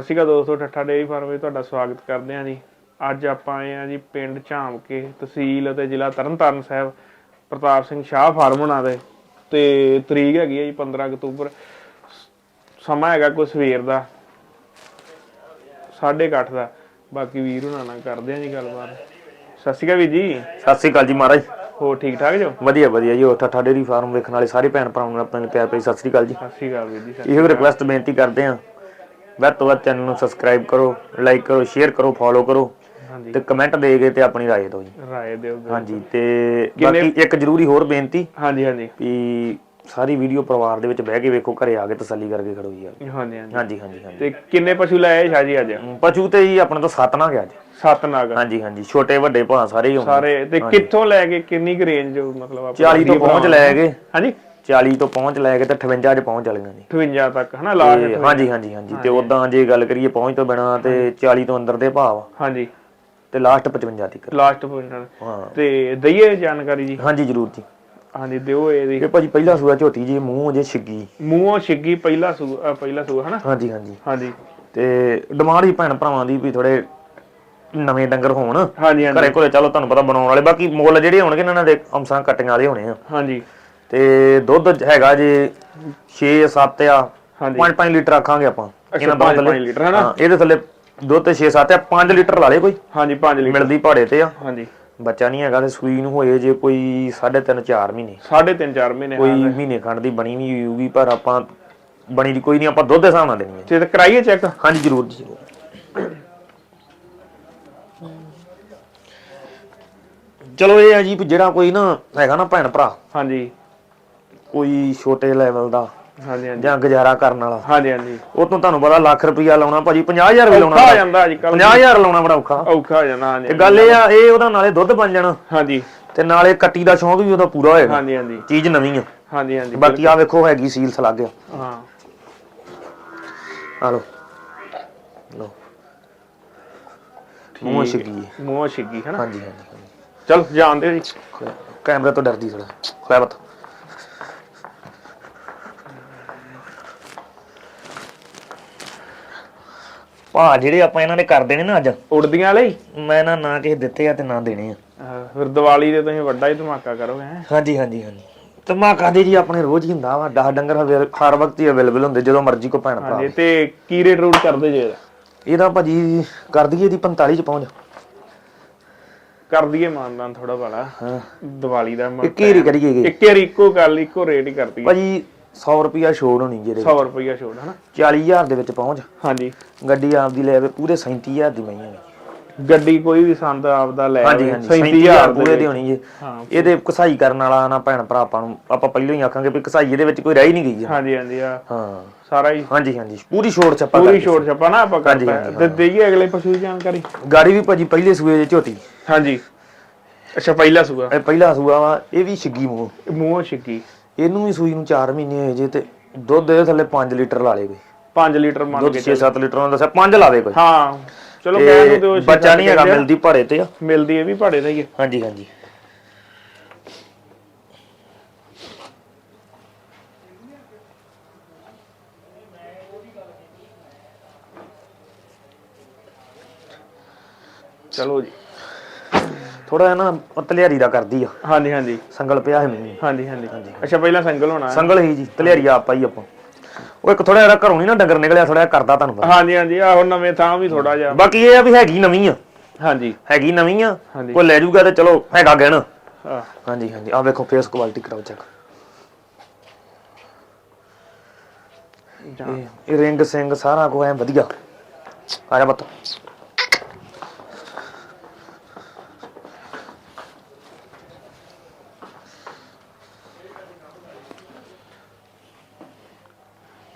ਸਤਿ ਸ਼੍ਰੀ ਅਕਾਲ ਦੋਸਤੋ ਠੱਠਾ dairy farm ਵਿੱਚ ਤੁਹਾਡਾ ਸਵਾਗਤ ਕਰਦੇ ਹਾਂ ਜੀ। ਅੱਜ ਆਪਾਂ ਆਏ ਹਾਂ ਜੀ ਪਿੰਡ ਝਾਮਕੇ ਤਹਿਸੀਲ ਅਤੇ ਜ਼ਿਲ੍ਹਾ ਤਰਨਤਾਰਨ ਸਾਹਿਬ ਪ੍ਰਤਾਪ ਸਿੰਘ ਸ਼ਾਹ ਫਾਰਮ ਉਹਨਾਂ ਦੇ। ਤੇ ਤਰੀਕ ਹੈਗੀ ਹੈ ਜੀ 15 ਅਕਤੂਬਰ। ਸਮਾਂ ਹੈਗਾ ਕੋਈ ਸਵੇਰ ਦਾ 8:30 ਦਾ। ਬਾਕੀ ਵੀਰ ਉਹਨਾਂ ਨਾਲ ਕਰਦੇ ਹਾਂ ਜੀ ਗੱਲਬਾਤ। ਸਤਿ ਸ਼੍ਰੀ ਅਕਾਲ ਵੀਰ ਜੀ। ਸਤਿ ਸ੍ਰੀ ਅਕਾਲ ਜੀ ਮਹਾਰਾਜ। ਹੋਰ ਠੀਕ ਠਾਕ ਜੋ? ਵਧੀਆ ਵਧੀਆ ਜੀ ਉਹ ਠੱਠਾ ਡੇਰੀ ਫਾਰਮ ਵੇਖਣ ਵਾਲੇ ਸਾਰੇ ਭੈਣ ਭਰਾਵਾਂ ਨੂੰ ਆਪਣੇ ਪਿਆਰ ਭਰੀ ਸਤਿ ਸ੍ਰੀ ਅਕਾਲ ਜੀ। ਸਤਿ ਸ਼੍ਰੀ ਅਕਾਲ ਵੀਰ ਜੀ ਇਹੋ ਰਿਕੁਐਸਟ ਬੇਨਤੀ ਕਰਦੇ ਹਾਂ। ਵੱਧ ਤੋਂ ਵੱਧ ਚੈਨਲ ਨੂੰ ਸਬਸਕ੍ਰਾਈਬ ਕਰੋ ਲਾਈਕ ਕਰੋ ਸ਼ੇਅਰ ਕਰੋ ਫੋਲੋ ਕਰੋ ਹਾਂਜੀ ਤੇ ਕਮੈਂਟ ਦੇ ਕੇ ਤੇ ਆਪਣੀ رائے ਦਿਓ ਜੀ ਰਾਏ ਦਿਓ ਦਿਓ। ਹਾਂਜੀ ਤੇ ਬਾਕੀ ਇੱਕ ਜ਼ਰੂਰੀ ਹੋਰ ਬੇਨਤੀ ਹਾਂਜੀ ਹਾਂਜੀ ਵੀ ਸਾਰੀ ਵੀਡੀਓ ਪਰਿਵਾਰ ਦੇ ਵਿੱਚ ਬਹਿ ਕੇ ਵੇਖੋ ਘਰੇ ਆ ਕੇ ਤਸੱਲੀ ਕਰਕੇ ਖੜੋ ਜੀ ਯਾਰ ਹਾਂਜੀ ਹਾਂਜੀ ਹਾਂਜੀ ਹਾਂਜੀ ਹਾਂਜੀ ਤੇ ਕਿੰਨੇ ਪਸ਼ੂ ਲਾਏ ਸ਼ਾਹ ਜੀ ਅੱਜ ਪਸ਼ੂ ਤੇ ਜੀ ਆਪਣੇ ਤੋਂ ਸੱਤ ਨਾ ਗਿਆ ਅੱਜ ਸੱਤ ਨਾਗ ਹਾਂਜੀ ਹਾਂਜੀ ਛੋਟੇ ਵੱਡੇ ਭਾਂ ਸਾਰੇ ਹੀ ਹੋਣਗੇ ਸਾਰੇ ਤੇ ਕਿੱਥੋਂ ਲੈ ਕੇ ਕਿੰਨੀ ਕੁ ਰੇਂਜ ਮਤਲਬ ਆਪਾਂ 40 ਤੋਂ ਪਹੁੰਚ ਲੈ ਗਏ ਹਾਂਜੀ 40 ਤੋਂ ਪਹੁੰਚ ਲੈ ਕੇ ਤੇ 58 ਚ ਪਹੁੰਚ ਚਲੀਆਂ ਜੀ। 58 ਤੱਕ ਹਨਾ ਤੇ ਹਾਂਜੀ ਹਾਂਜੀ ਹਾਂਜੀ ਤੇ ਉਦਾਂ ਜੇ ਗੱਲ ਕਰੀਏ ਪਹੁੰਚ ਤੋਂ ਬਿਨਾ ਤੇ 40 ਤੋਂ ਅੰਦਰ ਦੇ ਭਾਵ ਹਾਂਜੀ। ਤੇ ਲਾਸਟ 55 ਤੱਕ। ਲਾਸਟ ਪੁਆਇੰਟ ਹਾਂ। ਤੇ ਦਈਏ ਜਾਣਕਾਰੀ ਜੀ? ਹਾਂਜੀ ਜਰੂਰ ਜੀ। ਹਾਂਜੀ ਦਿਓ ਇਹਦੀ ਇਹ ਭਾਜੀ ਪਹਿਲਾ ਸੂਆ ਝੋਟੀ ਜੀ ਮੂੰਹ ਜੇ ਛਿੱਗੀ। ਮੂੰਹੋਂ ਛਿੱਗੀ ਪਹਿਲਾ ਸੂ ਅ, ਪਹਿਲਾ ਸੂ ਹਨਾ? ਹਾਂਜੀ ਹਾਂਜੀ। ਹਾਂਜੀ। ਤੇ ਡਿਮਾਂਡ ਹੀ ਭੈਣ ਭਰਾਵਾਂ ਦੀ ਵੀ ਥੋੜੇ ਨਵੇਂ ਡੰਗਰ ਹੋਣ। ਹਾਂਜੀ ਹਾਂਜੀ। ਘਰੇ ਕੋਲੇ ਚਲੋ ਤੁਹਾਨੂੰ ਪਤਾ ਬਣਾਉਣ ਵਾਲੇ। ਬਾਕੀ ਮੁੱਲ ਜਿਹੜੇ ਹੋਣਗੇ ਇਹਨਾਂ ਦੇ ਅੰਸਾਂ ਕੱਟੀਆਂ ਵਾਲੇ ਹੋਣੇ ਆ। ਹਾਂਜੀ। ਤੇ ਦੁੱਧ ਹੈਗਾ ਜੇ 6 7 ਆ ਹਾਂਜੀ। 5 5 ਲੀਟਰ ਆਖਾਂਗੇ ਆਪਾਂ। ਤੋਂ ਪੰਜ- ਥੱਲੇ- ਪੰਜ ਲੀਟਰ, ਹਨਾ? ਇਹਦੇ ਥੱਲੇ ਦੁੱਧ ਤੇ 6 7 ਆ 5 ਲੀਟਰ ਲਾ ਲੇ ਕੋਈ। ਹਾਂਜੀ 5 ਲੀਟਰ। ਮਿਲਦੀ ਭਾੜੇ ਤੇ ਆ। ਹਾਂਜੀ। ਬੱਚਾ ਨਹੀਂ ਹੈਗਾ ਤੇ ਸੂਈ ਨੂੰ ਹੋਏ ਜੇ ਕੋਈ 3.5 4 ਮਹੀਨੇ। ਸਾਢੇ ਤਿੰਨ 4 ਮਹੀਨੇ ਕੋਈ ਮਹੀਨੇ ਖੰਡ ਦੀ ਬਣੀ ਵੀ ਹੋਊਗੀ ਪਰ ਆਪਾਂ ਬਣੀ ਦੀ ਕੋਈ ਨਹੀਂ ਆਪਾਂ ਦੁੱਧ ਦੇ ਹਿਸਾਬ ਨਾਲ ਦੇਣੀ ਹੈ। ਤੇ ਕਰਾਈਏ ਚੈੱਕ ਹਾਂਜੀ ਜ਼ਰੂਰ ਜੀ ਜ਼ਰੂਰ। ਚਲੋ ਇਹ ਆ ਜੀ ਜਿਹੜਾ ਕੋਈ ਨਾ ਹੈਗਾ ਨਾ ਭੈਣ ਭਰਾ ਹਾਂਜੀ। ਕੋਈ ਛੋਟੇ ਲੈਵਲ ਦਾ ਹਾਂਜੀ ਹਾਂਜੀ। ਜਾਂ ਗੁਜ਼ਾਰਾ ਕਰਨ ਵਾਲਾ। ਹਾਂਜੀ ਹਾਂਜੀ। ਉਹ ਤੋਂ ਤੁਹਾਨੂੰ ਪਤਾ ਲੱਖ ਰੁਪਈਆ ਲਾਉਣਾ ਭਾਜੀ 50000 ਵੀ ਲਾਉਣਾ। ਔਖਾ ਹੋ ਜਾਂਦਾ ਅੱਜ ਕੱਲ 50000 ਲਾਉਣਾ ਬੜਾ ਔਖਾ। ਔਖਾ ਹੋ ਜਾਂਦਾ ਹਾਂਜੀ ਤੇ ਗੱਲ ਇਹ ਆ ਇਹ ਉਹਦਾ ਨਾਲੇ ਦੁੱਧ ਬਣ ਜਾਣਾ। ਹਾਂਜੀ। ਤੇ ਨਾਲੇ ਕੱਟੀ ਦਾ ਸ਼ੌਂਕ ਵੀ ਉਹਦਾ ਪੂਰਾ ਹੋਏਗਾ। ਹਾਂਜੀ ਹਾਂਜੀ। ਚੀਜ਼ ਨਵੀਂ ਆ। ਹਾਂਜੀ ਹਾਂਜੀ ਬਾਕੀ ਆ ਵੇਖੋ ਹੈਗੀ ਸੀਲ ਸਲਾਗਿਆ ਹਾਂ। ਆ ਲੋ ਲੋ ਮੂੰਹ ਛਿੱਗੀ। ਮੂੰਹ ਛਿੱਗੀ ਹੈ ਨਾ ਹਾਂਜੀ ਹਾਂਜੀ। ਚਲ ਜਾਣਦੇ ਜੀ। ਕੈਮਰੇ ਤੋਂ ਡਰਦੀ ਥੋੜਾ ਖੋਇਆ ਭਾ ਜਿਹੜੇ ਆਪਾਂ ਇਹਨਾਂ ਨੇ ਕਰ ਦੇਣੇ ਨਾ ਅੱਜ ਉੜਦੀਆਂ ਲਈ? ਮੈਂ ਨਾ ਨਾ ਕਿਸੇ ਦਿੱਤੇ ਆ ਤੇ ਨਾ ਦੇਣੇ ਆ। ਆਹ, ਫਿਰ ਦੀਵਾਲੀ ਦੇ ਤੁਸੀਂ ਵੱਡਾ ਹੀ ਧਮਾਕਾ ਕਰੋਗੇ ਹੈਂ? ਹਾਂਜੀ ਹਾਂਜੀ ਹਾਂਜੀ। ਧਮਾਕਾ ਦੇ ਜੀ ਆਪਣੇ ਰੋਜ਼ ਹੀ ਹੁੰਦਾ ਵਾ 10 ਡੰਗਰ ਹਵੇ- ਹਰ ਵਕਤ ਹੀ ਅਵੇਲੇਬਲ ਹੁੰਦੇ ਜਦੋਂ ਮਰਜ਼ੀ ਕੋ ਭੈਣ ਭਰਾ ਹਾਂਜੀ ਤੇ ਕੀ ਰੇਟ ਰੂਟ ਕਰਦੇ ਜੇ ਇਹਦਾ? ਇਹਦਾ ਭਾਜੀ ਕਰ ਦਈਏ ਦੀ 45 ਚ ਪਹੁੰਚ। ਕਰ ਦਈਏ ਮਾਨਦਾਨ ਥੋੜਾ ਬਾਲਾ ਹਾਂ। ਦੀਵਾਲੀ ਦਾ ਮ- ਇੱਕ ਰੀ ਕਰੀਏ ਗੇ। ਇੱਕ ਵਾਰੀ ਇੱਕੋ ਗੱਲ ਇੱਕੋ ਰੇਟ ਹੀ ਕਰਦੀ ਭਾਜੀ 100 ਰੁਪਿਆ ਛੋੜ ਹੋਣੀ ਜਿਹਦੇ 100 ਰੁਪਈਆ ਛੋੜ ਹਨਾ? 40000 ਦੇ ਵਿੱਚ ਪਹੁੰਚ। ਹਾਂਜੀ। ਗੱਡੀ ਆਪਦੀ ਲੈ ਆਵੇ ਪੂਰੇ 37000 ਦੀ ਮਈਆਂ ਨੇ ਗੱਡੀ ਕੋਈ ਵੀ ਸੰਦ ਆਪਦਾ ਲੈ ਹਾਂਜੀ ਆਵੇ, ਹਾਂਜੀ 37000 37000 ਪੂਰੇ ਦੇ ਹੋਣੀ ਜੀ। ਇਹਦੇ ਕਸਾਈ ਕਰਨ ਵਾਲਾ ਨਾ ਭੈਣ ਭਰਾ ਆਪਾਂ ਨੂੰ ਆਪਾਂ ਪਹਿਲਾਂ ਹੀ ਆਖਾਂਗੇ ਵੀ ਕਸਾਈ ਇਹਦੇ ਵਿੱਚ ਕੋਈ ਰਹਿ ਹੀ ਨਹੀਂ ਗਈ। ਹਾਂਜੀ ਹਾਂਜੀ ਹਾਂ। ਸਾਰਾ ਹੀ। ਹਾਂਜੀ ਹਾਂਜੀ ਪੂਰੀ ਛੋੜ ਛੱਪਾ ਪੂਰੀ। ਛੋੜ ਛੱਪਾ ਨਾ ਆਪਾਂ ਹਾਂਜੀ, ਤੇ ਦੇਈਏ ਅਗਲੇ ਪਸ਼ੂ ਦੀ ਜਾਣਕਾਰੀ। ਗਾੜੀ ਵੀ ਭਾਜੀ ਪਹਿਲੇ ਸੂਏ ਦੇ ਝੋਟੀ। ਹਾਂਜੀ। ਅੱਛਾ ਪਹਿਲਾ ਸੂਆ। ਇਹ ਪਹਿਲਾ ਸੂਆ ਵਾ ਇਹ ਵੀ ਛਿੱਗੀ ਮੂੰਹ। ਮੂੰਹ ਛਿੱਕੀ ਇਹਨੂੰ ਵੀ ਸੂਈ ਨੂੰ 4 ਮਹੀਨੇ ਹੋਏ ਜੇ ਤੇ ਦੁੱਧ ਇਹਦੇ ਥੱਲੇ 5 ਲੀਟਰ ਲਾ ਲੇ ਕੋਈ। 5 ਲੀਟਰ ਮੰਨ ਦੁੱਧ ਕੇ 6-7 ਲੀਟਰ ਉਹਨਾਂ ਦੱਸਿਆ 5 ਲਾਵੇ ਕੋਈ। ਹਾਂ। ਚਲੋ ਨੂੰ ਤੇ ਬੱਚਾ ਨਹੀਂ ਹੈਗਾ ਮਿਲਦੀ ਭਾੜੇ ਤੇ ਆ। ਮਿਲਦੀ ਇਹ ਵੀ ਭਾੜੇ ਦਾ ਹੀ ਹੈ ਹਾਂਜੀ ਹਾਂਜੀ। ਚਲੋ ਜੀ। ਥੋੜਾ ਜਿਹਾ ਨਾ ਉਹ ਤਲਿਆਰੀ ਦਾ ਕਰਦੀ ਆ। ਹਾਂਜੀ ਹਾਂਜੀ। ਸੰਗਲ ਪਿਆ ਹੈ ਮੈਨੂੰ ਹਾਂਜੀ ਹਾਂਜੀ। ਅੱਛਾ ਪਹਿਲਾਂ ਸੰਗਲ ਹੋਣਾ। ਹੈ। ਸੰਗਲ ਹੀ ਜੀ ਤਲਿਆਰੀ ਆਪ ਪਾਈ ਆਪਾਂ। ਉਹ ਇੱਕ ਥੋੜਾ ਜਿਹਾ ਘਰੋਂ ਨਹੀਂ ਨਾ ਡੰਗਰ ਨਿਕਲਿਆ ਥੋੜਾ ਜਿਹਾ ਕਰਦਾ ਤੁਹਾਨੂੰ ਪਤਾ। ਹਾਂਜੀ ਹਾਂਜੀ ਆਹੋ ਨਵੇਂ ਥਾਂ ਵੀ ਥੋੜਾ ਜਿਹਾ। ਬਾਕੀ ਇਹ ਆ ਵੀ ਹੈਗੀ ਨਵੀਂ ਆ। ਹਾਂਜੀ। ਹੈਗੀ ਨਵੀਂ ਆ। ਹਾਂਜੀ। ਕੋਈ ਲੈ ਜੂਗਾ ਤੇ ਚਲੋ ਹੈਗਾ ਗਿਣ। ਆਹ, ਹਾਂਜੀ ਹਾਂਜੀ। ਆ ਵੇਖੋ ਫੇਸ ਕੁਆਲਿਟੀ ਕਰਾਓ ਚੈੱਕ ਜਾਂ- ਇਹ ਰਿੰਗ ਸਿੰਘ ਸਾਰਾ ਕੁਝ ਐ ਵਧੀਆ। ਆ ਜਾ ਬੱਤ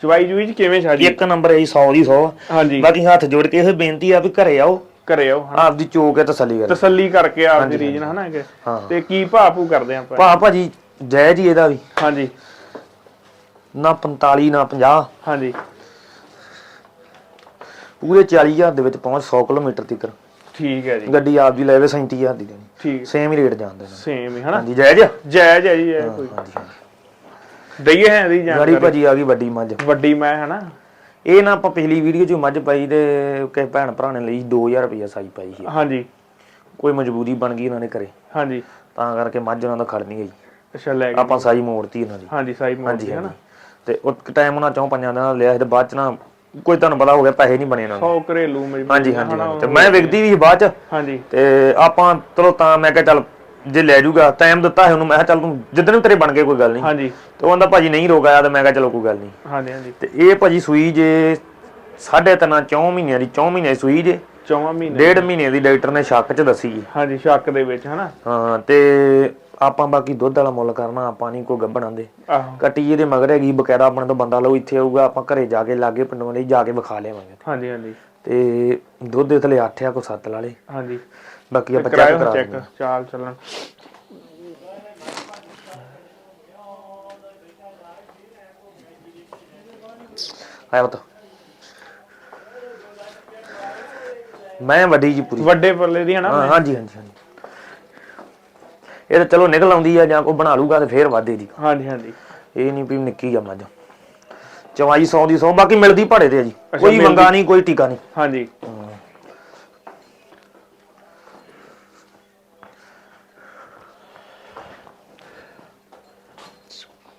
ਚਵਾਈ ਜੂਈ ਚ ਕਿਵੇਂ ਛਾਜੀ ਇੱਕ ਨੰਬਰ ਹੈ 100 ਦੀ 100 ਹਾਂਜੀ। ਬਾਕੀ ਹੱਥ ਜੋੜ ਕੇ ਇਹ ਬੇਨਤੀ ਆ ਵੀ ਘਰੇ ਆਓ। ਘਰੇ ਆਓ ਹਾਂ। ਆਪਦੀ ਚੋਕ ਕੇ ਤਸੱਲੀ ਕਰੋ ਤਸੱਲੀ ਕਰਕੇ ਆਪਦੀ ਰੀਜਨ ਹਨਾ ਕਿ ਹਾਂ। ਤੇ ਕੀ ਭਾਪੂ ਕਰਦੇ ਆਪਾਂ? ਭਾ ਭਾਜੀ ਜੈ ਜੀ ਇਹਦਾ ਵੀ। ਹਾਂਜੀ। ਨਾ 45 ਨਾ 50 ਹਾਂਜੀ। ਪੂਰੇ 40000 ਦੇ ਵਿੱਚ ਪਹੁੰਚ 100 ਕਿਲੋਮੀਟਰ ਤੱਕ ਠੀਕ ਹੈ ਜੀ। ਗੱਡੀ ਆਪਦੀ ਲੈਵੇ 37000 ਦੀ ਦੇਣੀ। ਠੀਕ। ਸੇਮ ਹੀ ਰੇਟ ਜਾਂਦੇ ਨੇ। ਸੇਮ ਹੀ ਹਨਾ? ਹਾਂਜੀ ਜੈ ਜੀ ਜਾਇਜ਼ ਹੈ ਜੀ ਇਹ ਕੋਈ। ਦਈਏ ਹੈ ਦੀ ਗਾੜੀ ਜਾਣਕਾਰੀ ਭਾਜੀ ਆ ਗਈ ਵੱਡੀ ਮੱਝ। ਵੱਡੀ ਮੈਂ ਹਨਾ? ਇਹ ਨਾ ਆਪਾਂ ਪਿਛਲੀ ਵੀਡੀਓ 'ਚ ਮੱਝ ਪਾਈ ਤੇ ਕਿਸੇ ਭੈਣ ਭਰਾ ਨੇ ਲਈ 2000 ਰੁਪਇਆ ਸਾਈ ਪਾਈ ਸੀ। ਹਾਂਜੀ। ਕੋਈ ਮਜਬੂਰੀ ਬਣ ਗਈ ਉਹਨਾਂ ਨੇ ਘਰੇ। ਹਾਂਜੀ। ਤਾਂ ਕਰਕੇ ਮੱਝ ਉਹਨਾਂ ਦਾ ਖੜ ਨਹੀਂ ਗਈ। ਅੱਛਾ ਲੈ ਗਏ ਆਪਾਂ ਸਾਈ ਮੋੜਤੀ ਉਹਨਾਂ ਦੀ। ਹਾਂਜੀ ਸਾਈ ਮੋਦੀ ਹਾਂਜੀ ਹੈ ਨਾ ਤੇ ਉਹ ਟਾਈਮ ਉਹਨਾਂ ਚੋਂ ਪੰਜਾਂ ਦਾ ਲਿਆ ਸੀ ਤੇ ਬਾਅਦ ਚ ਨਾ ਕੋਈ ਤੁਹਾਨੂੰ ਪਤਾ ਹੋ ਗਿਆ ਪੈਸੇ ਨਹੀਂ ਬਣੇ ਉਹਨਾਂ ਨੂੰ 100 ਘਰੇਲੂ ਮਜਬੂਰੀ ਹਾਂਜੀ ਹਾਂਜੀ ਹਾਂਜੀ। ਤੇ ਮੈਂ ਵਿਕਦੀ ਵੀ ਸੀ ਬਾਅਦ ਚ। ਹਾਂਜੀ। ਤੇ ਆਪਾਂ ਚਲੋ ਤਾਂ ਮੈਂ ਕਿਹਾ ਚੱਲ ਜੇ ਲੈ ਜੂਗਾ ਟਾਈਮ ਦਿੱਤਾ ਹੈ ਉਹਨੂੰ ਮੈਂ ਕਿਹਾ ਚੱਲ ਤੂੰ ਜਿੱਦਣ ਵੀ ਤੇਰੇ ਬਣ ਗਏ ਕੋਈ ਗੱਲ ਨਹੀਂ। ਹਾਂਜੀ। ਤੇ ਉਹ ਕਹਿੰਦਾ ਭਾਜੀ ਨਹੀਂ ਰੋਕ ਆਇਆ ਤੇ ਮੈਂ ਕਿਹਾ ਚਲੋ ਕੋਈ ਗੱਲ ਨਹੀਂ। ਹਾਂਜੀ ਹਾਂਜੀ। ਤੇ ਇਹ ਭਾਜੀ ਸੂਈ ਜੇ ਸਾਢੇ ਤਿੰਨ ਚੌਂ ਮਹੀਨਿਆਂ ਦੀ ਚੌਂ ਮਹੀਨੇ ਦੀ ਸੂਈ ਜੇ। ਚੌਵਾਂ ਮਹੀਨੇ ਡੇਢ ਮਹੀਨੇ ਦੀ ਡਾਕਟਰ ਨੇ ਸ਼ੱਕ ਚ ਦੱਸੀ ਜੀ। ਹਾਂਜੀ ਸ਼ੱਕ ਦੇ ਵਿੱਚ ਹਨਾ? ਹਾਂ ਤੇ ਆਪਾਂ ਬਾਕੀ ਦੁੱਧ ਵਾਲਾ ਮੁੱਲ ਕਰਨਾ ਆਪਾਂ ਨਹੀਂ ਕੋਈ ਗੱਭਣਾਂ ਦੇ ਆਹੋ। ਕੱਟੀ ਇਹਦੇ ਮਗਰ ਹੈਗੀ ਬਕਾਇਦਾ ਆਪਣੇ ਤੋਂ ਬੰਦਾ ਲਓ ਇੱਥੇ ਆਊਗਾ ਆਪਾਂ ਘਰੇ ਜਾ ਕੇ ਲਾਗੇ ਪਿੰਡੋਂ ਲਈ ਜਾ ਕੇ ਵਿਖਾ ਲਿਆਵਾਂਗੇ। ਹਾਂਜੀ ਹਾਂਜੀ। ਤੇ ਦੁੱਧ ਦੇ ਥਲੇ 8 ਆ ਕੋ 7 ਲਾਲੇ ਹਾਂਜੀ। ਬਾਕੀ ਆਪਾਂ ਚੈੱਕ ਕਰਾਇਓ ਕਰਾ ਚੈੱਕ ਚਾਲ ਚੱਲਣ। ਆਇਆ ਬਤਾ ਮੈਂ ਵੱਡੀ ਜੀ ਪੂਰੀ। ਵੱਡੇ ਪੱਲੇ ਦੀ ਹਾਂ ਹਾਂਜੀ ਹਾਂਜੀ ਹਾਂਜੀ। ਇਹ ਤਾਂ ਚਲੋ ਨਿਕਲ ਆਉਂਦੀ ਆ ਜਾਂ ਕੋਈ ਬਣਾ ਲੂਗਾ ਤੇ ਫੇਰ ਵਾਧੇ ਦੀ। ਹਾਂਜੀ ਹਾਂਜੀ। ਇਹ ਨਹੀਂ ਵੀ ਨਿੱਕੀ ਆ ਮੱਝ। ਚਵਾਈ 100 ਦੀ 100 ਬਾਕੀ ਮਿਲਦੀ ਭਾੜੇ ਤੇ ਆ ਜੀ। ਕੋਈ। ਵੰਗਾ ਨਹੀਂ ਕੋਈ ਟੀਕਾ ਨਹੀਂ। ਹਾਂਜੀ।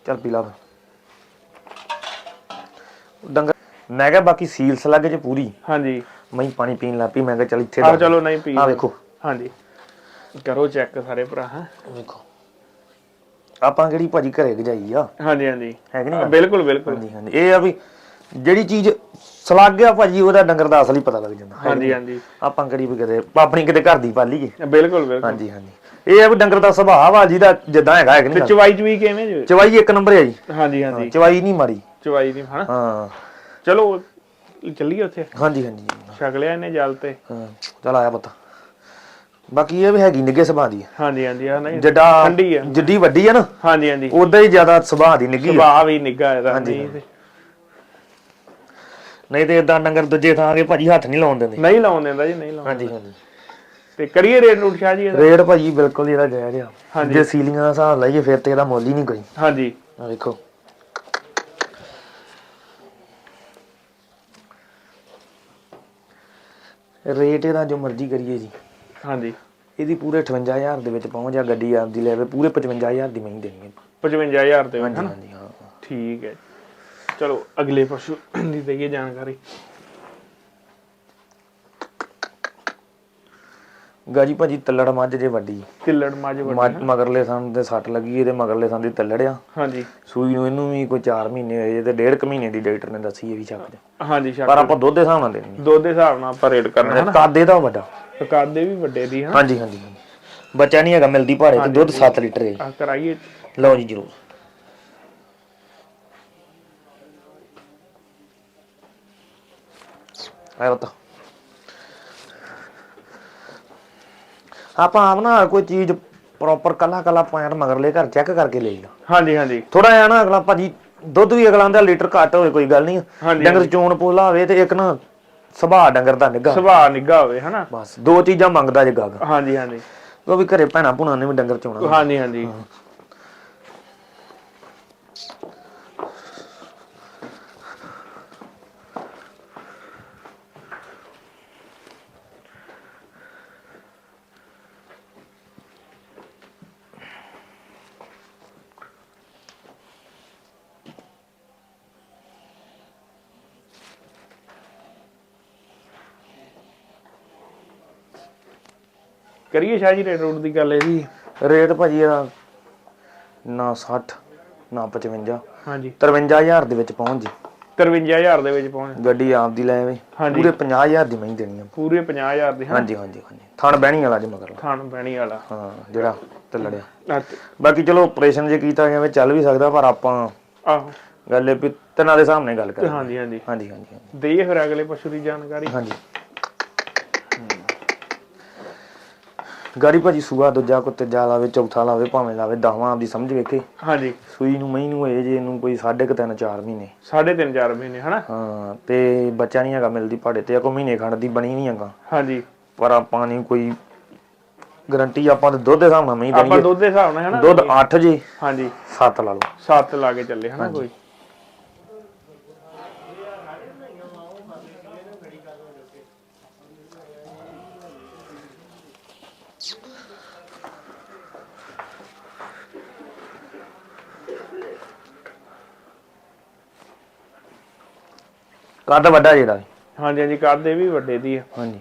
ਚੱਲ ਪੀ ਲਾ ਫਿਰ। ਡੰਗਰ ਮੈਂ ਕਿਹਾ ਬਾਕੀ ਸੀਲ ਸਲੱਗ ਚ ਪੂਰੀ। ਹਾਂਜੀ। ਮੈਂ ਪਾਣੀ ਪੀਣ ਲੱਗ ਪਈ ਮੈਂ ਕਿਹਾ ਚੱਲ ਇੱਥੇ ਆ। ਚਲੋ ਨਹੀਂ ਪੀ ਆਹ ਵੇਖੋ। ਹਾਂਜੀ। ਕਰੋ ਚੈੱਕ ਸਾਰੇ ਭਰਾ ਹਾਂ। ਵੇਖੋ। ਆਪਾਂ ਕਿਹੜੀ ਭਾਜੀ ਘਰੇ ਗਜਾਈ ਆ? ਹਾਂਜੀ ਹਾਂਜੀ। ਹੈ ਕਿ ਆ, ਨਹੀਂ ਬਿਲਕੁਲ ਬਿਲਕੁਲ। ਹਾਂਜੀ ਹਾਂਜੀ। ਇਹ ਆ ਵੀ ਜਿਹੜੀ ਚੀਜ਼ ਸਲੱਗ ਆ ਭਾਜੀ ਉਹਦਾ ਡੰਗਰ ਦਾ ਅਸਲ ਹੀ ਪਤਾ ਲੱਗ ਜਾਂਦਾ। ਹਾਂਜੀ? ਹਾਂਜੀ। ਆਪਾਂ ਕਿਹੜੀ ਵੀ ਕਿਤੇ ਆਪਣੀ ਕਿਤੇ ਘਰ ਦੀ ਪਾਲੀਏ। ਬਿਲਕੁਲ ਬਿਲਕੁਲ। ਹਾਂਜੀ ਹਾਂਜੀ। ਇਹ ਆ ਵੀ ਡੰਗਰ ਦਾ ਸੁਭਾਅ ਆ ਜਿਹਦਾ ਜਿੱਦਾਂ ਹੈਗਾ ਹੈ ਕਿ ਤੇ ਨਹੀਂ ਚਵਾਈ ਚਵੀ ਕਿਵੇਂ ਜੀ? ਚਵਾਈ ਇੱਕ ਨੰਬਰ ਹੈ ਜੀ। ਹਾਂਜੀ ਹਾਂਜੀ। ਚਵਾਈ ਨਹੀਂ ਮਾਰੀ ਚਵਾਈ ਦੀ ਹਨਾ? ਹਾਂ। ਚਲੋ ਚੱਲੀਏ ਉੱਥੇ। ਹਾਂਜੀ ਹਾਂਜੀ। ਛਕ ਲਿਆ ਇਹਨੇ ਜਲ ਤੇ। ਹਾਂ ਚਲ ਆਇਆ ਪਤਾ। ਬਾਕੀ ਇਹ ਵੀ ਹੈਗੀ ਨਿੱਗੇ ਸੁਭਾਅ ਦੀ। ਹਾਂਜੀ ਹਾਂਜੀ ਨਹੀਂ ਜੱਡਾ ਠੰਡੀ ਆ। ਜਿੱਡੀ ਵੱਡੀ ਆ ਨਾ ਹਾਂਜੀ ਹਾਂਜੀ। ਉਦਾਂ ਹੀ ਜ਼ਿਆਦਾ ਸੁਭਾਅ ਦੀ ਨਿੱਗੀ ਆ। ਸੁਭਾਅ ਵੀ ਨਿੱਗਾ ਇਹਦਾ ਹਾਂਜੀ, ਨਹੀਂ ਤੇ- ਨਹੀਂ ਤੇ ਇਦਾਂ ਡੰਗਰ ਦੂਜੇ ਥਾਂ ਕੇ ਭਾਜੀ ਹੱਥ ਨਹੀਂ ਲਾਉਣ ਦਿੰਦੇ। ਨਹੀਂ ਲਾਉਣ ਦਿੰਦਾ ਜੀ ਨਹੀਂ ਲਾਉਣ ਹਾਂਜੀ ਹਾਂਜੀ। ਤੇ ਕਰੀਏ ਰੇਟ ਰੂਟ ਸ਼ਾਹ ਜੀ ਇਹਦਾ? ਰੇਟ ਭਾਜੀ ਬਿਲਕੁਲ ਜਿਹੜਾ ਜਾਇਜ਼ ਆ। ਜੇ ਸੀਲਿੰਗ ਦਾ ਹਿਸਾਬ ਲਾਈਏ ਫਿਰ ਤੇ ਇਹਦਾ ਮੁੱਲ ਹੀ ਨਹੀਂ ਕੋਈ। ਹਾਂਜੀ। ਆ ਵੇਖੋ। ਰੇਟ ਇਹਦਾ ਜੋ ਮਰਜ਼ੀ ਕਰੀਏ ਜੀ। ਹਾਂਜੀ। ਇਹਦੀ ਪੂਰੇ 58000 ਦੇ ਵਿੱਚ ਪਹੁੰਚ ਜਾ ਗੱਡੀ ਆਪਦੀ ਲੈਵੇ ਪੂਰੇ 55000 ਦੀ ਮਹੀਂ ਦੇਣੀ ਹੈ 55000 ਦੇ ਵਿੱਚ ਹਾਂਜੀ ਹਾਂਜੀ ਹਾਂ। ਠੀਕ ਹੈ। ਚਲੋ ਅਗਲੇ ਪਸ਼ੂ ਦੀ ਦਈਏ ਜਾਣਕਾਰੀ। ਗਾਜੀ ਭਾਜੀ ਤੱਲੜ ਮੱਝ ਜੇ ਵੱਡੀ। ਕਿੱਲੜ ਮੱਝ ਵੱਡੀ ਮੱਝ ਮਗਰਲੇ ਸੰਨ ਦੇ ਸੱਟ ਲੱਗੀ ਇਹਦੇ ਮਗਰਲੇ ਸੰਨ ਦੀ ਤੱਲੜ ਆ। ਹਾਂਜੀ। ਸੂਈ ਨੂੰ ਇਹਨੂੰ ਵੀ ਕੋਈ 4 ਮਹੀਨੇ ਹੋਏ ਤੇ ਡੇਢ ਕੁ ਮਹੀਨੇ ਦੀ ਡਾਕਟਰ ਨੇ ਦੱਸੀ ਇਹ ਵੀ ਚੱਕ ਚ ਹਾਂਜੀ ਸ਼ੱਕ ਪਰ ਆਪਾਂ ਦੁੱਧ ਦੇ ਹਿਸਾਬ ਨਾਲ ਦੇਣੀ ਦੁੱਧ ਦੇ ਹਿਸਾਬ ਨਾਲ ਆਪਾਂ ਰੇਟ ਕਰਨਾ ਹੈ ਕਾਦੇ ਦਾ ਵੱਡਾ? ਕਾਦੇ ਵੀ ਵੱਡੇ ਦੀ ਹਨਾ ਹਾਂਜੀ ਹਾਂਜੀ ਹਾਂਜੀ। ਬੱਚਾ ਨਹੀਂ ਹੈਗਾ ਮਿਲਦੀ ਭਾੜੇ ਤੇ ਦੁੱਧ 7 ਲੀਟਰ ਹੈ ਕਰਾਈਏ। ਲਓ ਜੀ ਜਰੂਰ। ਆਇਆ ਬਤਾ ਆਪਾਂ ਆਪ ਨਾ ਕੋਈ ਚੀਜ਼ ਪ੍ਰੋਪਰ ਕੱਲਾ ਕੱਲਾ ਪੁਆਇੰਟ ਮਗਰਲੇ ਘਰ ਚੈੱਕ ਕਰਕੇ ਲੈ ਲਾ ਹਾਂਜੀ ਹਾਂਜੀ। ਥੋੜਾ ਜਿਹਾ ਨਾ ਅਗਲਾ ਭਾਜੀ ਦੁੱਧ ਵੀ ਅਗਲਾ ਦਾ ਲੀਟਰ ਘੱਟ ਹੋਵੇ ਕੋਈ ਗੱਲ ਨਹੀਂ। ਡੰਗਰ ਚੋਣ ਪੋਲਾ ਹੋਵੇ ਤੇ ਇੱਕ ਨਾ ਸੁਭਾਅ ਡੰਗਰ ਦਾ ਨਿੱਘਾ। ਸੁਭਾਅ ਨਿੱਗਾ ਹੋਵੇ ਹਨਾ? ਬਸ ਦੋ ਚੀਜ਼ਾਂ ਮੰਗਦਾ ਜੇ ਗਾਗ ਹਾਂਜੀ ਹਾਂਜੀ। ਉਹ ਵੀ ਘਰੇ ਭੈਣਾ ਭੁਣਾ ਨੇ ਵੀ ਡੰਗਰ ਚੋਣਾ ਹਾਂਜੀ ਹਾਂਜੀ। ਕਰੀਏ ਸ਼ਾਹ ਜੀ ਰੇਟ ਰੂਟ ਦੀ ਗੱਲ ਇਹਦੀ? ਰੇਟ ਭਾਜੀ ਇਹਦਾ ਨਾ 60 ਨਾ 55 ਹਾਂਜੀ। 53000 ਦੇ ਵਿੱਚ ਪਹੁੰਚ ਜੀ। 53000 ਦੇ ਵਿੱਚ ਪਹੁੰਚ। ਗੱਡੀ ਆਪ ਦੀ ਲੈ ਆਵੇ। ਪੂਰੇ 50000 ਦੀ ਮਹੀਂ ਦੇਣੀ ਆ। ਪੂਰੇ 50000 ਦੇ ਹਾਂਜੀ ਹਾਂਜੀ ਹਾਂਜੀ। ਥਣ ਬਹਿਣੀ ਵਾਲਾ ਜੀ ਮਗਰ ਖਾਣ ਬੈਣੀ ਵਾਲਾ। ਹਾਂ ਜਿਹੜਾ ਤੇ ਲੜਿਆ ਬਾਕੀ ਚਲੋ ਆਪਰੇਸ਼ਨ ਜੇ ਕੀਤਾ ਜਾਵੇ ਚੱਲ ਵੀ ਸਕਦਾ ਪਰ ਆਪਾਂ ਆਹੋ। ਗੱਲ ਇਹ ਵੀ ਤਿੰਨਾਂ ਦੇ ਸਾਹਮਣੇ ਗੱਲ ਕਰਾਂਗੇ। ਹਾਂਜੀ ਹਾਂਜੀ। ਹਾਂਜੀ ਹਾਂਜੀ ਹਾਂਜੀ। ਦਈਏ ਫਿਰ ਅਗਲੇ ਪਸ਼ੂ ਦੀ ਜਾਣਕਾਰੀ। ਹਾਂਜੀ। ਗਾੜੀ ਭਾਜੀ ਸੂਆ ਦੂਜਾ ਕੋ ਤੀਜਾ ਲਾਵੇ ਚੌਥਾ ਲਾਵੇ ਭਾਵੇਂ ਲਾਵੇ ਦਸਵਾਂ ਆਪਦੀ ਸਮਝ ਵੇਖੇ। ਹਾਂਜੀ। ਸੂਈ ਨੂੰ ਨੂੰ ਹੋਏ ਜੇ ਇਹਨੂੰ ਕੋਈ 3.5 4 ਮਹੀਨੇ। ਸਾਢੇ ਤਿੰਨ ਚਾਰ ਮਹੀਨੇ ਹਨਾ? ਹਾਂ ਤੇ ਬੱਚਾ ਨਹੀਂ ਹੈਗਾ ਮਿਲਦੀ ਪਹਾੜੇ ਤੇ ਕੋਈ ਮਹੀਨੇ ਖੰਡ ਦੀ ਬਣੀ ਨਹੀਂ ਹੈਗਾ। ਹਾਂਜੀ। ਪਰ ਆਪਾਂ ਨਹੀਂ ਕੋਈ ਗਰੰਟੀ ਆਪਾਂ ਤੇ ਦੁੱਧ ਦੇ ਹਿਸਾਬ ਨਾਲ ਮਹੀਂ ਆਪਾਂ ਦੁੱਧ ਦੇ ਹਿਸਾਬ ਨਾਲ ਹਨਾ? ਦੁੱਧ 8 ਜੇ ਹਾਂਜੀ। 7 ਲਾ ਲਓ। ਸੱਤ ਲਾ ਕੇ ਚੱਲੇ ਹਨਾ ਕੋਈ? ਕੱਦ ਵੱਡਾ ਜਿਹੜਾ ਹਾਂਜੀ ਹਾਂਜੀ ਕੱਦ ਇਹ ਵੀ ਵੱਡੇ ਦੀ ਆ। ਹਾਂਜੀ।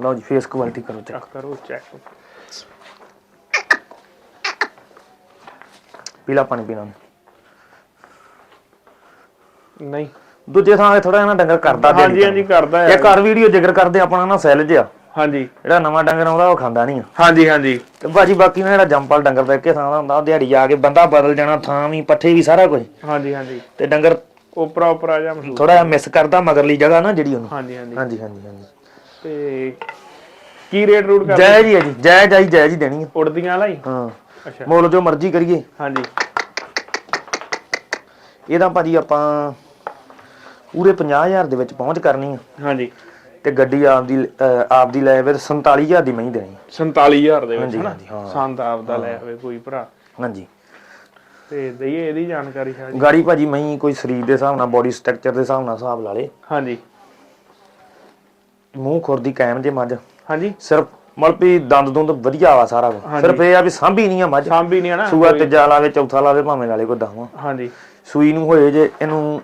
ਲਓ ਜੀ ਫੇਸ ਕੁਆਲਿਟੀ ਕਰੋ ਚੈੱਕ ਕਰੋ ਚੈੱਕ ਪੀਲਾ ਪਾਣੀ ਪੀਣਾ ਨਹੀਂ। ਦੂਜੇ ਥਾਂ ਤੇ ਥੋੜਾ ਜਿਹਾ ਨਾ ਡੰਗਰ ਕਰਦਾ ਹਾਂਜੀ ਹਾਂਜੀ ਕਰਦਾ ਹੈ। ਇਹ ਘਰ ਵੀਡੀਓ ਜ਼ਿਕਰ ਕਰਦੇ ਆਪਣਾ ਨਾ ਸੈੱਲ ਜਿਆ ਹਾਂਜੀ। ਜਿਹੜਾ ਨਵਾਂ ਡੰਗਰ ਆਉਂਦਾ ਉਹ ਖਾਂਦਾ ਨਹੀਂ ਹਾਂਜੀ ਹਾਂਜੀ। ਤੇ ਭਾਜੀ ਬਾਕੀ ਨਾ ਜਿਹੜਾ ਜੰਪਲ ਡੰਗਰ ਦਾ ਇੱਕੇ ਥਾਂ ਦਾ ਹੁੰਦਾ ਉਹ ਦਿਹਾੜੀ ਆ ਕੇ ਬੰਦਾ ਬਦਲ ਜਾਣਾ ਥਾਂ ਵੀ ਪੱਠੇ ਵੀ ਸਾਰਾ ਕੁਝ। ਹਾਂਜੀ ਹਾਂਜੀ। ਤੇ ਡੰਗਰ ਉਪਰਾ ਉਪਰਾ ਜਾਂ ਮਹਿਸੂਸ ਥੋੜਾ ਜਿਹਾ ਮਿਸ ਕਰਦਾ ਮਗਰਲੀ ਜਗ੍ਹਾ ਨਾ ਜਿਹੜੀ ਉਹਨੂੰ। ਹਾਂਜੀ ਹਾਂਜੀ। ਹਾਂਜੀ ਹਾਂਜੀ ਹਾਂਜੀ। ਤੇ ਕੀ ਰੇਟ ਰੂਟ ਕਰ ਜਾਇਜ਼ ਹੀ ਹੈ ਜੀ ਜਾਇਜ਼ ਆਈ ਜਾਇਜ਼ ਹੀ ਦੇਣੀ ਆ। ਉੜਦੀਆਂ ਵਾਲਾ ਹੀ? ਹਾਂ। ਅੱਛਾ। ਮੁੱਲ ਜੋ ਮਰਜ਼ੀ ਕਰੀਏ। ਹਾਂਜੀ। ਇਹਦਾ ਭਾਜੀ ਆਪਾਂ ਪੂਰੇ 50000 ਦੇ ਵਿੱਚ ਪਹੁੰਚ ਕਰਨੀ ਆ। ਹਾਂਜੀ। ਤੇ ਗੱਡੀ ਆਪਦੀ ਆਪਦੀ ਲੈ ਆਵੇ ਤੇ 47000 ਦੀ ਮਹੀਂ ਦੇਣੀ। 47000 ਦੇ ਵਿੱਚ ਹਾਂਜੀ, ਹਨਾ? ਹਾਂਜੀ, ਹਾਂ। ਸੰਦ ਆਪ ਦਾ ਲੈ ਆਵੇ ਕੋਈ ਭਰਾ। ਹਾਂਜੀ। ਤੇ ਦਈਏ ਇਹਦੀ ਜਾਣਕਾਰੀ ਸ਼ਾਹ ਜੀ ਗਾੜੀ ਭਾਜੀ ਮਹੀਂ ਕੋਈ ਸਰੀਰ ਦੇ ਹਿਸਾਬ ਨਾਲ ਬੋਡੀ ਸਟਰਕਚਰ ਦੇ ਹਿਸਾਬ ਨਾਲ ਹਿਸਾਬ ਲਾ ਲੇ। ਹਾਂਜੀ। ਮੂੰਹ ਖੁਰਦੀ ਕਾਇਮ ਜੇ ਮੱਝ। ਹਾਂਜੀ। ਸਿਰਫ ਮਲਪੀ ਦੰਦ ਦੁੰਦ ਵਧੀਆ ਵਾ ਸਾਰਾ ਕੁਛ। ਹਾਂਜੀ। ਸਿਰਫ ਇਹ ਆ ਵੀ ਸਾਂਭੀ ਨਹੀਂ ਆ ਮੱਝ। ਸਾਂਭੀ ਨਹੀਂ ਹੈ ਨਾ ਸੂਆ ਤੀਜਾ ਲਾਵੇ ਚੌਥਾ ਲਾਵੇ ਭਾਵੇਂ ਲਾਲੇ ਕੋ ਦਸਵਾਂ। ਹਾਂਜੀ। ਸੂਈ ਨੂੰ ਹੋਏ ਜੇ ਇਹਨੂੰ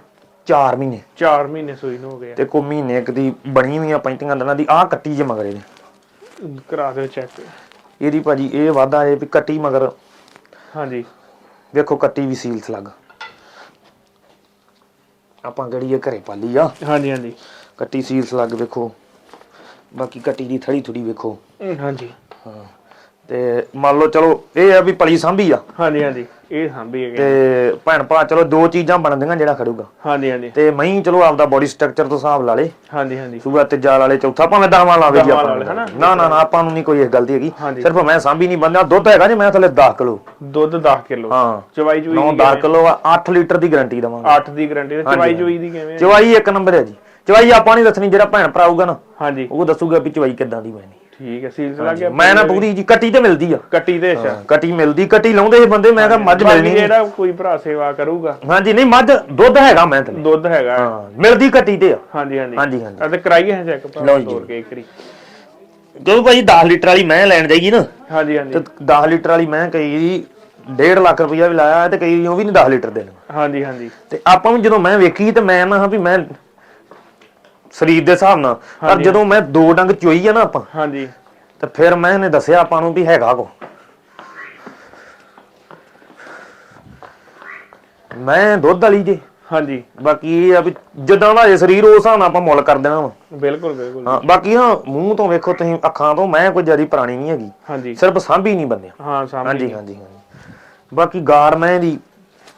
4 ਮਹੀਨੇ। 4 ਮਹੀਨੇ ਸੂਈ ਨੂੰ ਹੋ ਗਏ ਤੇ ਕੋ ਮਹੀਨੇ ਇੱਕ ਦੀ ਬਣੀ ਵੀ ਆ 35 ਦਿਨਾਂ ਦੀ ਆਹ ਕੱਟੀ ਜੇ ਮਗਰ ਇਹਦੇ। ਕਰਾ ਦਿਓ ਚੈੱਕ ਇਹਦੀ ਭਾਜੀ ਇਹ ਵਾਦਾ ਹੈ ਵੀ ਕੱਟੀ ਮਗਰ। ਹਾਂਜੀ। ਵੇਖੋ ਕੱਟੀ ਵੀ ਸੀਲਸ ਲੱਗ ਆਪਾਂ ਕਿਹੜੀ ਇਹ ਘਰੇ ਪਾਲੀ ਆ? ਹਾਂਜੀ ਹਾਂਜੀ। ਕੱਟੀ ਸੀਲਸ ਲੱਗ ਵੇਖੋ। ਬਾਕੀ ਕੱਟੀ ਦੀ ਥੜੀ ਥੁੜੀ ਵੇਖੋ। ਹਾਂਜੀ। ਹਾਂ। ਤੇ ਮੰਨ ਲਓ ਚਲੋ ਇਹ ਆ ਵੀ ਪਲੀ ਸਾਂਭੀ ਆ। ਹਾਂਜੀ ਹਾਂਜੀ ਇਹ ਸਾਂਭੀ ਹੈਗੇ ਤੇ ਭੈਣ ਭਰਾ ਚਲੋ ਦੋ ਚੀਜ਼ਾਂ ਬਣਦੀਆਂ ਜਿਹੜਾ ਖੜੂਗਾ। ਹਾਂਜੀ ਹਾਂਜੀ। ਤੇ ਮਹੀਂ ਚਲੋ ਆਪਦਾ ਬੋਡੀ ਸਟਰਕਚਰ ਤੋਂ ਹਿਸਾਬ ਲਾ ਲੇ। ਹਾਂਜੀ ਹਾਂਜੀ। ਸੂਆ ਤੇ ਜਾਲ ਵਾਲੇ ਚੌਥਾ ਭਾਵੇਂ ਦਸਵਾਂ ਲਾਵੇ ਜੀ ਆਪਾਂ? ਨੂੰ। ਨਾ ਨਾ ਨਾ ਆਪਾਂ ਨੂੰ ਨਹੀਂ ਕੋਈ ਇਸ ਗਲਤੀ ਹੈਗੀ। ਹਾਂਜੀ। ਸਿਰਫ ਮੈਂ ਸਾਂਭੀ ਨਹੀਂ ਬੰਦਾ ਦੁੱਧ ਹੈਗਾ ਜੀ ਮੈਂ ਥੱਲੇ 10 ਕਿਲੋ। ਦੁੱਧ 10 ਕਿਲੋ। ਹਾਂ। ਚਵਾਈ ਚੁਈ 9 10 ਕਿਲੋ ਆ 8 ਲੀਟਰ ਦੀ ਗਾਰੰਟੀ ਦਵਾਂਗੇ। 8 ਦੀ ਗਾਰੰਟੀ ਤੇ ਚਵਾਈ ਚੁਈ ਦੀ ਕਿਵੇਂ ਹੈ? ਚਵਾਈ ਇੱਕ ਨੰਬਰ ਹੈ ਜੀ। ਚਵਾਈ ਆਪਾਂ ਨਹੀਂ ਦੱਸਣੀ ਜਿਹੜਾ ਭੈਣ ਭਰਾ ਆਊਗਾ ਨਾ। ਹਾਂਜੀ। ਉਹ ਦੱਸੂਗਾ ਵੀ ਚਵਾਈ ਕਿੱਦਾਂ ਦੀ ਬਣੀ। ਠੀਕ ਹੈ ਸੀਲਸ ਲੱਗ ਗਿਆ ਮੈਂ ਨਾ ਪੂਰੀ ਜੀ ਕੱਟੀ ਤੇ ਮਿਲਦੀ ਆ। ਕੱਟੀ ਦੇ ਅੱਛਾ। ਕੱਟੀ ਮਿਲਦੀ ਕੱਟੀ ਲਾਉਂਦੇ ਇਹ ਬੰਦੇ ਮੈਂ ਕਿਹਾ ਮੱਝ ਮਿਲਣੀ। ਜਿਹੜਾ ਕੋਈ ਭਰਾ ਸੇਵਾ ਕਰੂਗਾ। ਹਾਂਜੀ ਨਹੀਂ ਮੱਝ ਦੁੱਧ ਹੈਗਾ ਮੈਂ ਥੱਲੇ ਦੁੱਧ ਹੈਗਾ। ਹਾਂ ਮਿਲਦੀ ਕੱਟੀ ਤੇ ਆ। ਹਾਂਜੀ ਹਾਂਜੀ। ਹਾਂਜੀ, ਹਾਂਜੀ। ਅਤੇ ਕਰਾਈਏ ਹੈ ਚੈੱਕ ਭਰਾ। ਤੋੜ ਕੇ ਇੱਕ ਵਾਰੀ ਜਦੋਂ ਭਾਈ 10 ਲੀਟਰ ਵਾਲੀ ਮੈਂ ਲੈਣ ਜਾਈਗੀ ਨਾ। ਹਾਂਜੀ ਹਾਂਜੀ। ਤੇ 10 ਲੀਟਰ ਵਾਲੀ ਮੈਂ ਕਈ 1.5 ਲੱਖ ਰੁਪਇਆ ਵੀ ਲਾਇਆ ਤੇ ਕਈ ਉਹ ਵੀ ਨਹੀਂ 10 ਲੀਟਰ ਦੇਣ। ਹਾਂਜੀ ਹਾਂਜੀ। ਤੇ ਆਪਾਂ ਵੀ ਜਦੋਂ ਮੈਂ ਵੇਖੀ ਤੇ ਮੈਂ ਨਾ ਵੀ ਮੈਂ ਸਰੀਰ ਦੇ ਹਿਸਾਬ ਨਾਲ। ਪਰ ਹਾਂਜੀ। ਜਦੋਂ ਮੈਂ ਦੋ ਡੰਗ ਚੋਈ ਆ ਨਾ ਆਪਾਂ ਹਾਂਜੀ। ਤੇ ਫਿਰ ਮੈਂ ਇਹਨੇ ਦੱਸਿਆ ਆਪਾਂ ਨੂੰ ਵੀ ਹੈਗਾ ਕੋ। ਮੈਂ ਦੁੱਧ ਵਾਲੀ ਜੇ। ਹਾਂਜੀ। ਬਾਕੀ ਇਹ ਆ ਵੀ ਜਿੱਦਾਂ ਦਾ ਇਹ ਸਰੀਰ ਉਸ ਹਿਸਾਬ ਨਾਲ ਆਪਾਂ ਮੁੱਲ ਕਰ ਦੇਣਾ ਵਾ। ਬਿਲਕੁਲ ਬਿਲਕੁਲ। ਹਾਂ ਬਾਕੀ ਹਾਂ ਮੂੰਹ ਤੋਂ ਵੇਖੋ ਤੁਸੀਂ ਅੱਖਾਂ ਤੋਂ ਮੈਂ ਕੋਈ ਜ਼ਿਆਦਾ ਪੁਰਾਣੀ ਨਹੀਂ ਹੈਗੀ। ਹਾਂਜੀ। ਸਿਰਫ ਸਾਂਭੀ ਨਹੀਂ ਬੰਦਿਆ ਹਾਂ ਸਾਹਮਣੇ ਹਾਂਜੀ ਹਾਂਜੀ ਹਾਂਜੀ। ਬਾਕੀ ਗਾਰ ਮੈਂ ਦੀ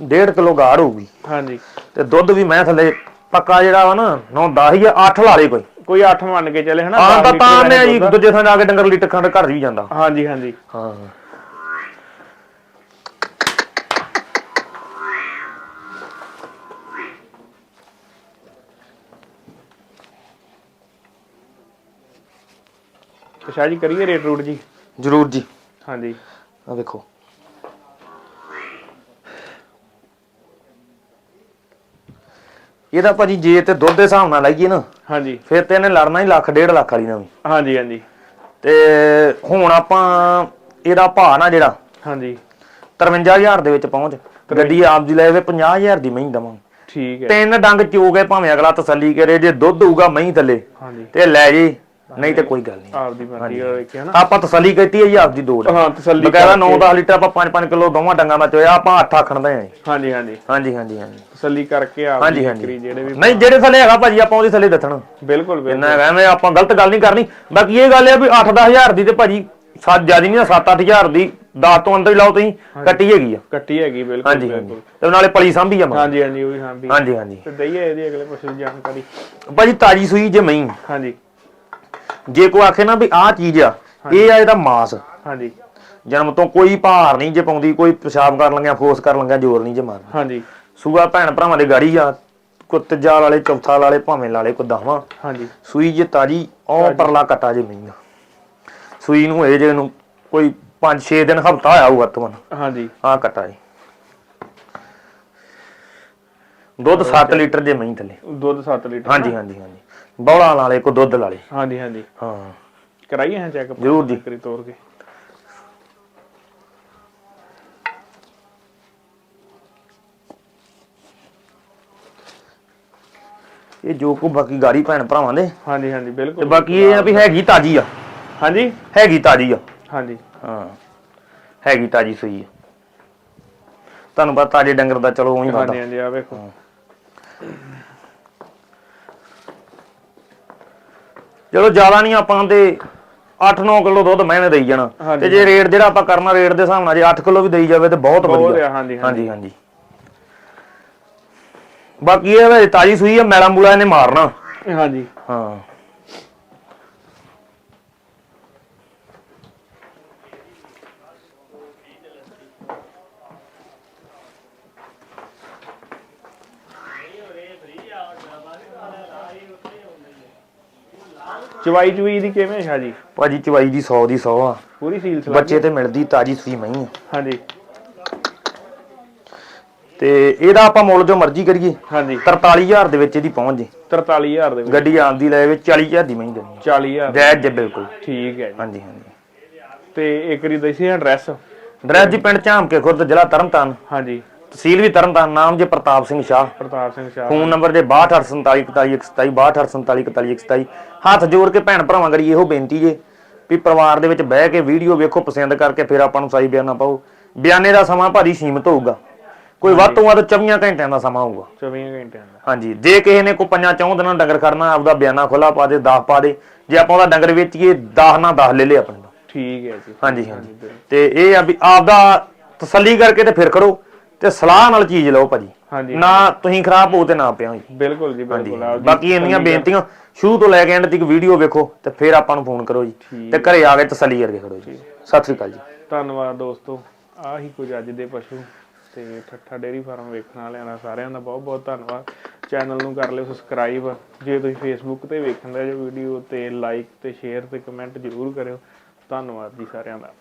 1.5 ਕਿਲੋ ਗਾਰ ਹੋਊਗੀ। ਹਾਂਜੀ। ਤੇ ਦੁੱਧ ਵੀ ਮੈਂ ਥੱਲੇ ਪੱਕਾ ਜਿਹੜਾ ਵਾ ਨਾ 9 10 ਜਾਂ 8 ਲਾ ਲੇ ਕੋਈ। ਕੋਈ 8 ਮੰਨ ਕੇ ਚੱਲੇ ਹਨਾ ਹਾਂ ਤਾਂ ਤਾਂ ਵਾਲੇ ਜੀ। ਦੂਜੇ ਥਾਂ ਜਾ ਕੇ ਡੰਗਰ ਲੀਟਰ ਖੰਡ ਘਰ ਵੀ ਜਾਂਦਾ। ਹਾਂਜੀ ਹਾਂਜੀ। ਹਾਂ। ਤੇ ਸ਼ਾਹ ਜੀ ਕਰੀਏ ਰੇਟ ਰੂਟ ਜੀ? ਜਰੂਰ ਜੀ। ਹਾਂਜੀ। ਆ ਵੇਖੋ ਇਹਦਾ ਭਾਜੀ ਜੇ ਤੇ ਦੁੱਧ ਦੇ ਹਿਸਾਬ ਨਾਲ ਲਾਈਏ ਨਾ ਹਾਂਜੀ। ਫਿਰ ਤੇ ਇਹਨੇ ਲੜਨਾ ਹੀ ਲੱਖ ਡੇਢ ਲੱਖ ਵਾਲੀ ਨਾਲ ਵੀ ਹਾਂਜੀ ਹਾਂਜੀ। ਤੇ ਹੁਣ ਆਪਾਂ ਇਹਦਾ ਭਾਅ ਨਾ ਜਿਹੜਾ ਹਾਂਜੀ। 53000 ਦੇ ਵਿੱਚ ਪਹੁੰਚ। ਗੱਡੀ ਆਪ ਦੀ ਲੈ ਵੇ 50000 ਦੀ ਮਹੀਂ ਦਵਾਂ ਠੀਕ ਹੈ। ਤਿੰਨ ਡੰਗ ਚੋ ਗਏ ਭਾਵੇਂ ਅਗਲਾ ਤਸੱਲੀ ਕਰੇ ਜੇ ਦੁੱਧ ਹੋਊਗਾ ਮਹੀਂ ਥੱਲੇ ਹਾਂਜੀ। ਤੇ ਲੈ ਜੇ। ਨਹੀਂ ਤੇ ਕੋਈ ਗੱਲ ਨਹੀਂ। ਆਪ ਦੀ ਮਰਜ਼ੀ ਹੋਵੇ ਕਿ ਹਨਾ ਆਪਾਂ ਤਸੱਲੀ ਕੀਤੀ ਹੈ ਜੀ ਆਪ ਦੀ ਦੋ ਡੰਗ ਹਾਂ ਤਸੱਲੀ ਬਕਾਇਦਾ ਕਰਕੇ। 9-10 ਲੀਟਰ ਆਪਾਂ 5-5 ਕਿਲੋ ਦੋਵਾਂ ਡੰਗਾਂ ਦਾ ਚੋਇਆ ਆਪਾਂ 8 ਆਖਣਦੇ ਆਂ ਹਾਂਜੀ ਹਾਂਜੀ। ਹਾਂਜੀ ਹਾਂਜੀ ਹਾਂਜੀ। ਤਸੱਲੀ ਕਰਕੇ ਆਪ ਹਾਂਜੀ ਦੀ ਹਾਂਜੀ। ਵਿਕਰੀ ਜਿਹੜੇ ਵੀ ਨਹੀਂ ਜਿਹੜੇ ਥੱਲੇ ਹੈਗਾ ਭਾਜੀ ਆਪਾਂ ਉਹਦੇ ਥੱਲੇ ਦੱਸਣ। ਬਿਲਕੁਲ ਬਿਲਕੁਲ। ਇੰਨਾ ਐਵੇਂ ਆਪਾਂ ਗਲਤ ਗੱਲ ਨਹੀਂ ਕਰਨੀ। ਬਾਕੀ ਇਹ ਗੱਲ ਹੈ ਵੀ 8-10000 ਦੀ ਤੇ ਭਾਜੀ ਸੱਤ ਜਿਆਦੀ ਨਹੀਂ 7-8000 ਦੀ 10 ਤੋਂ ਅੰਦਰ ਹੀ ਲਾਓ ਤੁਸੀਂ ਕੱਟੀ ਹੈਗੀ ਆ। ਕੱਟੀ ਹੈਗੀ ਬਿਲਕੁਲ ਬਿਲਕੁਲ। ਤੇ ਨਾਲੇ ਪਲੀ ਸਾਂਭੀ ਆ। ਹਾਂਜੀ ਹਾਂਜੀ ਉਹ ਵੀ ਵੀ ਹਾਂਜੀ ਹਾਂਜੀ। ਤੇ ਦਈਏ ਇਹਦੀ ਅਗਲੇ ਪਾਸੇ ਦੀ ਜਾਣਕਾਰੀ। ਭਾਜੀ ਤਾਜੀ ਸੂਈ ਜੇ ਮਹੀਂ। ਹਾਂਜੀ। ਜੇ ਕੋਈ ਆਖੇ ਨਾ ਵੀ ਆਹ ਚੀਜ਼ ਆ ਇਹ ਆ ਇਹਦਾ ਮਾਸ। ਹਾਂਜੀ। ਜਨਮ ਤੋਂ ਕੋਈ ਭਾਰ ਨਹੀਂ ਜੇ ਪਾਉਂਦੀ ਕੋਈ ਪਿਸ਼ਾਬ ਕਰਨ ਲੱਗਿਆ ਫੋਰਸ ਕਰਨ ਲੱਗਿਆ ਜ਼ੋਰ ਨਹੀਂ ਜੇ ਮਾਰਦਾ। ਹਾਂਜੀ। ਸੂਆ ਭੈਣ ਭਰਾਵਾਂ ਦੇ ਗਾੜੀ ਆ ਕੋ ਤਜਾਲ ਵਾਲੇ ਚੌਥਾ ਵਾਲੇ ਭਾਵੇਂ ਲਾਲੇ ਕੋ ਦਹਵਾਂ ਹਾਂਜੀ। ਸੂਈ ਜੇ ਤਾਜੀ ਉਹ ਪਰਲਾ ਕਟਾ ਜੇ ਮਹੀਂ ਆ। ਸੂਈ ਨੂੰ ਹੋਏ ਜੇ ਨੂੰ ਕੋਈ 5-6 ਦਿਨ ਹਫਤਾ ਹੋਇਆ ਹੋਊਗਾ ਤੁਹਾਨੂੰ ਹਾਂਜੀ। ਆਹ ਕਟਾ ਜੀ। ਦੁੱਧ 7 ਲੀਟਰ ਜੇ ਮਹੀਂ ਥੱਲੇ। ਦੁੱਧ 7 ਲੀਟਰ ਹਾਂਜੀ ਹਾਂਜੀ ਹਾਂਜੀ। ਬੌਲਾਂ ਵਾਲੇ ਕੋ ਦੁੱਧ ਵਾਲੇ ਹਾਂਜੀ ਹਾਂਜੀ। ਹਾਂ। ਕਰਾਈਏ ਹਾਂ ਚੈੱਕ ਜ਼ਰੂਰ ਜੀ। ਕਰੀ ਤੋਰ ਕੇ। ਇਹ ਜੋ ਕੋ ਬਾਕੀ ਗਾੜੀ ਭੈਣ ਭਰਾਵਾਂ ਦੇ। ਹਾਂਜੀ ਹਾਂਜੀ ਤੇ ਬਿਲਕੁਲ ਬਾਕੀ ਇਹ ਆ ਵੀ ਹੈਗੀ ਤਾਜੀ ਆ। ਹਾਂਜੀ? ਹੈਗੀ ਤਾਜੀ ਆ। ਹਾਂਜੀ। ਹਾਂ। ਹੈਗੀ ਤਾਜੀ ਸਹੀ ਆ। ਤੁਹਾਨੂੰ ਪਤਾ ਤਾਜੇ ਡੰਗਰ ਦਾ ਚਲੋ ਉਹੀ ਹਾਂਜੀ ਹਾਂਜੀ ਆ ਵੇਖੋ। ਚਲੋ ਜ਼ਿਆਦਾ ਨਹੀਂ ਆਪਾਂ ਤੇ 8-9 ਕਿਲੋ ਦੁੱਧ ਮਹੀਨੇ ਦੇਈ ਜਾਣਾ। ਤੇ ਜੇ ਰੇਟ ਜਿਹੜਾ ਆਪਾਂ ਕਰਨਾ ਰੇਟ ਦੇ ਹਿਸਾਬ ਨਾਲ ਜੇ 8 ਕਿਲੋ ਵੀ ਦੇਈ ਜਾਵੇ ਤੇ ਬਹੁਤ ਵਧੀਆ। ਹਾਂਜੀ ਹਾਂਜੀ। ਬਾਕੀ ਇਹ ਵੇ ਤਾਜੀ ਸੂਈ ਆ ਮੈਲਾ ਮੂਲਾ ਇਹਨੇ ਮਾਰਨਾ। ਹਾਂਜੀ। ਹਾਂ। ਚਵਾਈ ਚੁਈ ਦੀ ਕਿਵੇਂ ਹੈ ਜੀ? ਭਾਜੀ ਚਵਾਈ ਦੀ 100 ਦੀ 100 ਆ। ਪੂਰੀ ਸੀਲ ਸਲਾ ਬੱਚੇ ਤੇ ਮਿਲਦੀ ਤਾਜੀ ਸੂਈ ਮਹੀਂ। ਆ ਹਾਂਜੀ। ਤੇ ਇਹਦਾ ਆਪਾਂ ਮੁੱਲ ਜੋ ਮਰਜ਼ੀ ਕਰੀਏ ਹਾਂਜੀ। 43000 ਦੇ ਵਿੱਚ ਇਹਦੀ ਪਹੁੰਚ ਜੇ। 43000 ਦੇ ਵਿੱਚ। ਗੱਡੀ ਆਂਦੀ ਲੈ ਵਿੱਚ 40000 ਦੀ ਮਹੀਂ ਦੇਣੀ 40000 ਜਾਇਜ਼ ਜੇ ਬਿਲਕੁਲ। ਠੀਕ ਹੈ ਜੀ। ਹਾਂਜੀ ਹਾਂਜੀ। ਤੇ ਇੱਕ ਵਾਰੀ ਦੱਸੀ ਐਡਰੈਸ ਡਰੈਸ ਜੀ ਪਿੰਡ ਝਾਮਕੇ ਖੁਰਦ ਜ਼ਿਲ੍ਹਾ ਤਰਨਤਾਰਨ। ਹਾਂਜੀ। ਤਹਿਸੀਲ ਵੀ ਤਰਨਤਾਰਨ ਨਾਮ ਜੇ ਪ੍ਰਤਾਪ ਸਿੰਘ ਸ਼ਾਹ। ਪ੍ਰਤਾਪ ਸਿੰਘ ਸ਼ਾਹ। ਫੋਨ ਨੰਬਰ ਜੇ 62474127 62474127 ਹੱਥ ਜੋੜ ਕੇ ਭੈਣ ਭਰਾਵਾਂ ਕਰੀ ਇਹੋ ਬੇਨਤੀ ਜੇ ਵੀ ਪਰਿਵਾਰ ਦੇ ਵਿੱਚ ਬਹਿ ਕੇ ਵੀਡੀਓ ਵੇਖੋ ਪਸੰਦ ਕਰਕੇ ਫਿਰ ਆਪਾਂ ਨੂੰ ਸਹੀ ਬਿਆਨਾ ਪਾਓ। ਬਿਆਨੇ ਦਾ ਸਮਾਂ ਭਾਰੀ ਸੀਮਤ ਹੋਊਗਾ। ਕੋਈ ਵੱਧ ਤੋਂ ਵੱਧ 24 ਘੰਟਿਆਂ ਦਾ ਸਮਾਂ ਹੋਊਗਾ। 24 ਘੰਟਿਆਂ ਦਾ। ਹਾਂਜੀ ਜੇ ਕਿਸੇ ਨੇ ਕੋਈ ਪੰਜਾਂ ਚੌਂ ਦਿਨਾਂ ਡੰਗਰ ਖੜਨਾ ਆਪਦਾ ਬਿਆਨਾ ਖੁੱਲਾ ਪਾ ਦੇ 10 ਪਾ ਦੇ ਜੇ ਆਪਾਂ ਉਹਦਾ ਡੰਗਰ ਵੇਚੀਏ 10 ਨਾ 10 ਲੈ ਲੇ ਆਪਣੇ ਠੀਕ ਹੈ ਜੀ। ਹਾਂਜੀ ਹਾਂਜੀ। ਤੇ ਇਹ ਆ ਵੀ ਆਪਦਾ ਤਸੱਲੀ ਕਰਕੇ ਤੇ ਫਿਰ ਕਰੋ ਤੇ ਸਲਾਹ ਨਾਲ ਚੀਜ਼ ਲਓ ਭਾਜੀ। ਹਾਂਜੀ। ਨਾ ਤੁਸੀਂ ਖਰਾਬ ਹੋ ਤੇ ਨਾ ਪਿਓ ਜੀ। ਬਿਲਕੁਲ ਜੀ ਬਿਲਕੁਲ। ਬਾਕੀ ਇੰਨੀਆਂ ਬੇਨਤੀਆਂ ਸ਼ੁਰੂ ਤੋਂ ਲੈ ਕੇ ਐਂਡ ਤੱਕ ਵੀਡੀਓ ਵੇਖੋ ਤੇ ਫਿਰ ਆਪਾਂ ਨੂੰ ਫੋਨ ਕਰੋ ਜੀ। ਤੇ ਘਰੇ ਆ ਕੇ ਤਸੱਲੀ ਕਰਕੇ ਖੜੋ ਜੀ। ਸਤਿ ਸ੍ਰੀ ਅਕਾਲ ਜੀ। ਧੰਨਵਾਦ ਦੋਸਤੋ। ਆਹੀ ਕੁਝ ਅੱਜ ਦੇ ਪਸ਼ੂ ਤੇ ਠੱਠਾ ਡੇਰੀ ਫਾਰਮ ਵੇਖਣ ਵਾਲਿਆਂ ਦਾ ਸਾਰਿਆਂ ਦਾ ਬਹੁਤ ਬਹੁਤ ਧੰਨਵਾਦ। ਚੈਨਲ ਨੂੰ ਕਰ ਲਿਓ ਸਬਸਕ੍ਰਾਈਬ ਜੇ ਤੁਸੀਂ ਫੇਸਬੁੱਕ ਤੇ ਵੇਖਣ ਦੇ ਜੋ ਵੀਡੀਓ ਤੇ ਲਾਈਕ ਤੇ ਸ਼ੇਅਰ ਤੇ ਕਮੈਂਟ ਜ਼ਰੂਰ ਕਰਿਓ। ਧੰਨਵਾਦ ਜੀ ਸਾਰਿਆਂ ਦਾ।